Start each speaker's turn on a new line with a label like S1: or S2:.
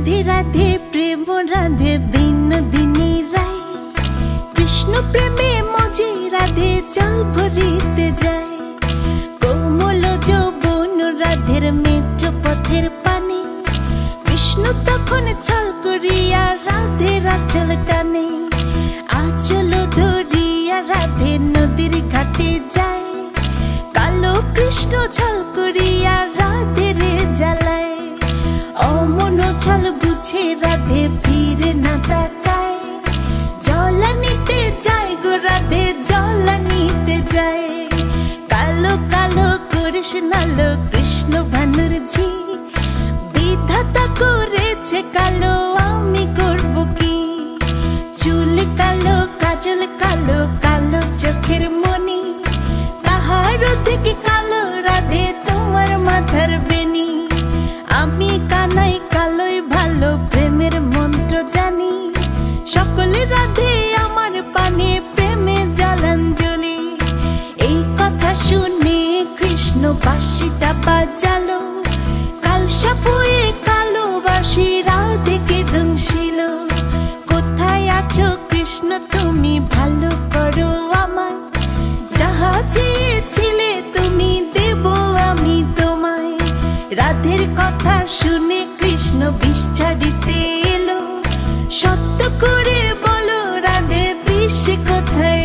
S1: রাধে রাধে প্রেম, রাধে বিনোদিনী রায় কৃষ্ণ প্রেমে মজে রাধে জল ভরিতে যায়। কোমল যৌবন রাধের মেঠো পথের পানে। কৃষ্ণ তখন ছল করিয়া রাধে রাচল টানে। আচল ধরিয়া রাধে নদীর ঘাটে যায়। কালো কৃষ্ণ ছল করিয়া বুঝে রাধে ফিরে না তাকায়। জলানিতে যায় গো রাধে জলানিতে যায়। কালো কালো নালো কৃষ্ণ ভানুর ঝি বিধাতা করেছে কালো, আমি করব কি? চুল কালো, কাজল কালো কালো চোখের মনি তাহার থেকে কালো রাধে, তোমার মাথার বাসিটা বাজালো, কাল সাপুয়ে কালো বাসি রাধেকে দংশিল কোথায় আছো কৃষ্ণ, তুমি ভালো করো আমায়। যাহা চেয়েছিলে তুমি দেব আমি তোমায়। রাধের কথা শুনে কৃষ্ণ বিষ এলো। সত্য করে বলো, রাধে বিষ কোথায়